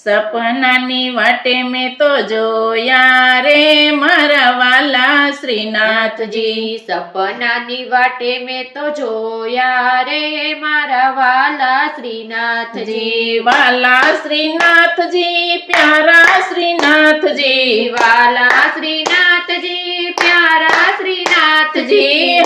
સપનાની વાટે મેં તો જોયા રે મારા વાલા શ્રીનાથજી સપનાની વાટે મેં તો જોયા રે મારા વાલા શ્રીનાથજી જી વાલા શ્રીનાથજી પ્યારા શ્રીનાથજી વાલા શ્રીનાથજી પ્યારા શ્રીનાથજી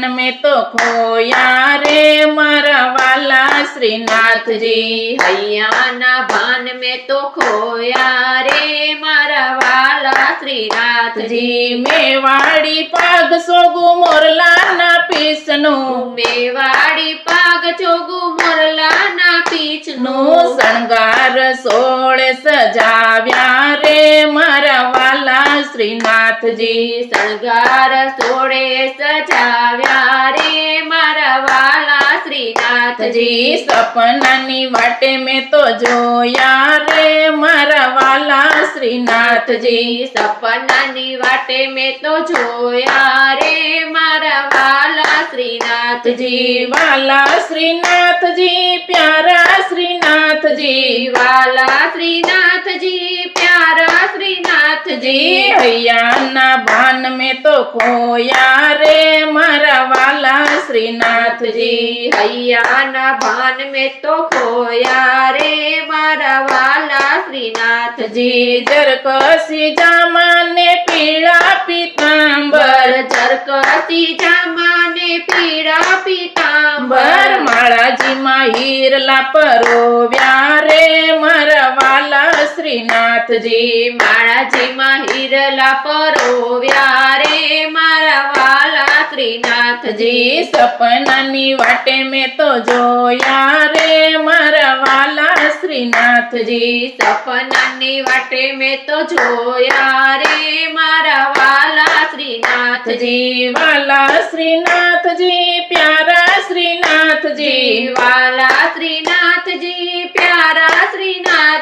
જી હૈયાના ભાન મેં તો ખોયા રે મારા વાલા શ્રીનાથજી હૈયાના ભાન મેં તો ખોયા રે મારા વાલા શ્રીનાથજી જી મેવાડી પાગ સોગુ મોરલાના પીસનું મેવાડી પાગ ચોગુ મોરલાના પીછનું નું શણગાર સોળે સજાવ્યા રે મારા વાલા શ્રીનાથજી શણગાર સોળે સજાવ્યા રે મારા વાલા શ્રીનાથજી જી સપનાની વાટે મેં તો જોયા રે મારા વાલા શ્રીનાથજી સપનાની વાટે મેં તો જોયા રે મારા વાલા શ્રીનાથજી જી વાલા શ્રીનાથજી પ્યારા શ્રીનાથજી વાલા શ્રીનાથજી પ્યારા શ્રીનાથજી હૈયાના ભાન મેં તો ખોયા રે મારા વાલા શ્રીનાથજી. હૈયાના ભાન મેં તો ખોયા રે મારા વાલા શ્રીનાથજી. જરકસી જામાને પીળા પીતાંબર. જરકસી જામાને પીળા પીતાંબર. બર માળાજીમાં હીરલા પરોવ્યા રે મારા વાલા શ્રીનાથજી માળાજીમાં હિરલા પરોવ્યા રે મારા વાલા શ્રીનાથજી જી સપનાની વાટે મેં તો જોયા રે મારા વાલા શ્રીનાથજી સપનાની વાટે મેં તો જોયા રે મારા વાલા શ્રીનાથજી જી વાલા શ્રીનાથજી પ્યારા શ્રીનાથજી વાલા શ્રીનાથજી પ્યારા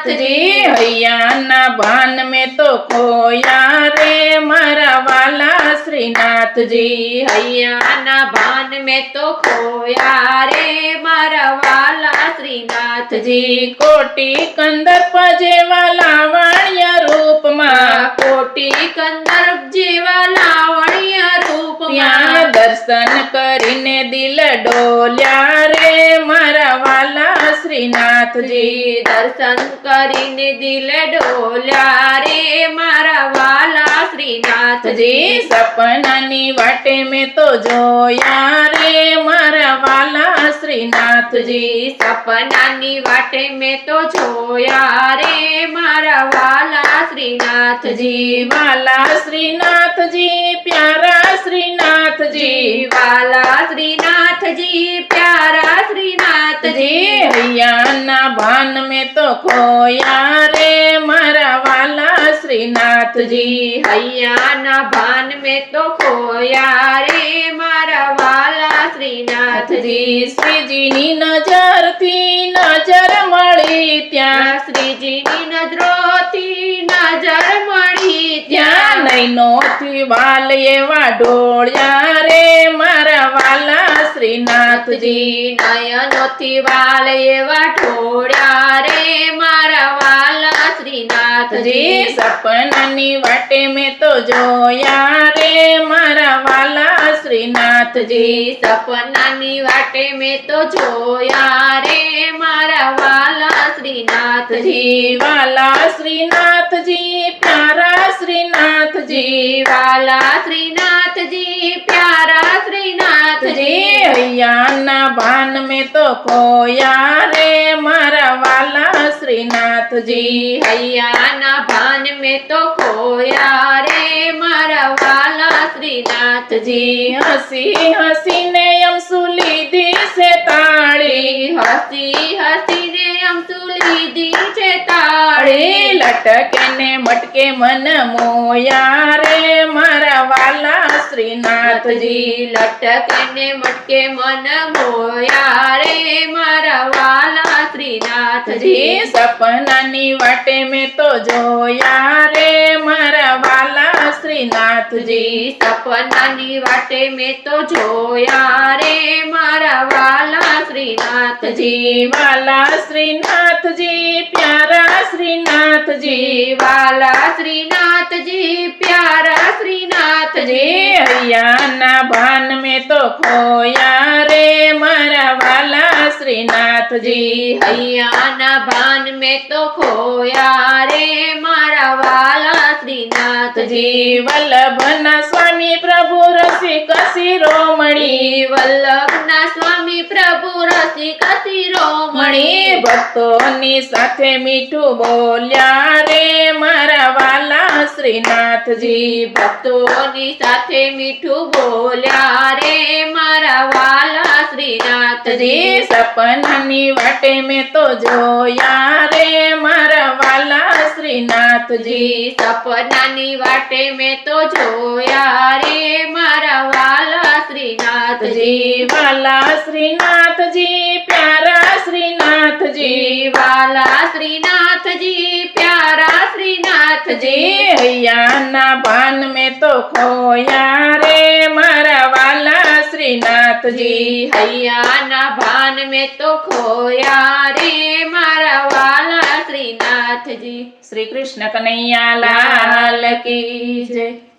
શ્રીનાથજી જી હૈયાના ભાન મેં તો ખોયા રે મારા વાલા શ્રીનાથજી. હૈયાના ભાન મેં તો ખોયા રે મારા વાલા શ્રીનાથજી. કોટી કંદર્પ જેવા લાવણ્ય રૂપમાં. કોટી કંદર્પ જેવા લાવણ્ય રૂપમાં. દર્શન કરીને દિલ ડોલ્યા રે મારા વાલા શ્રીનાથજી દર્શન કરીને દિલ ડોલ્યા રે મારા વાલા શ્રીનાથજી જી સપનાની વાટે મેં તો જોયા રે મારા વાલા શ્રીનાથજી સપનાની વાટે મેં તો જોયા રે મારા વાલા શ્રીનાથજી જી વાલા શ્રીનાથજી પ્યારા શ્રીનાથજી વાલા શ્રીનાથજી પ્યારા શ્રીનાથજી જી ભાન મેં તો ખોયા રે મારા વાલા શ્રીનાથજી. હૈયાના ભાન મેં તો ખોયા રે મારા વાલા શ્રીનાથજી. શ્રીજીની નજરથી નજર મળી ત્યાં. શ્રીજીની નજરોથી ત્યાં ત્યાં નૈનોથી વાલ એવા ઢોળ્યા રે મારા વાલા શ્રીનાથજી નયનોથી વાલ એવા ઠોળ્યા રે મારા વાલા શ્રીનાથજી જી સપનાની વાટે મેં તો જોયા રે મારા વાલા શ્રીનાથજી સપનાની વાટે મેં તો જોયા રે મારા વાલા શ્રીનાથજી જી વાલા શ્રીનાથજી પ્યારા શ્રીનાથજી વાલા શ્રીનાથજી પ્યારા શ્રીનાથજી જી હૈયાના ભાન મેં તો ખોયા રે મારા વાલા શ્રીનાથજી હૈયાના ભાન મેં તો ખોયા રે મારા વાલા શ્રીનાથજી જી હસી હસીને અમસુ લીધી છે તાળી હસી હસીને અમસુ લીધી છે તાળી વળી લટકે ને મટકે મન મોયા રે મારા વાલા શ્રીનાથજી નાથજી લટકે ને મટકે મન મોયા રે મારા વાલા શ્રીનાથજી જી સપનાની વાટે મેં તો જોયા રે મારા વાલા શ્રીનાથજી જી સપનાની વાટે મેં તો જોયા રે મારા વાલા શ્રીનાથજી જી વાલા શ્રીનાથજી પ્યારા શ્રીનાથજી જી વાલા શ્રીનાથજી પ્યારા શ્રીનાથજી જી હૈયાના ભાન મેં તો ખોયા રે મારા વાલા શ્રીનાથજી જી હૈયાના ભાન મેં તો ખોયા રે મારા વાલા શ્રીનાથજી જી વલ્લભના સ્વામી પ્રભુ રસિક શિરોમણી જી વલ્લભના સ્વામી પ્રભુ રસિક શિરોમણી મણી ભક્તોની સાથે મીઠું બોલ્યા રે મારા વાલા શ્રીનાથજી જી ભક્તોની સાથે મીઠું બોલ્યા રે મારા વાલા શ્રીનાથજી જી સપનાની વાટે મેં તો જોયા રે મારા વાલા શ્રીનાથજી જી સપનાની વાટે મેં તો જોયા રે મારા વાલા શ્રીનાથજી જી વાલા શ્રીનાથજી જી હૈયાના ભાન મેં તો ખોયા રે મારા વાલા શ્રીનાથજી. હૈયાના ભાન મેં તો ખોયા રે મારા વાલા શ્રીનાથજી. શ્રી કૃષ્ણ કનૈયા લાલ કી જય.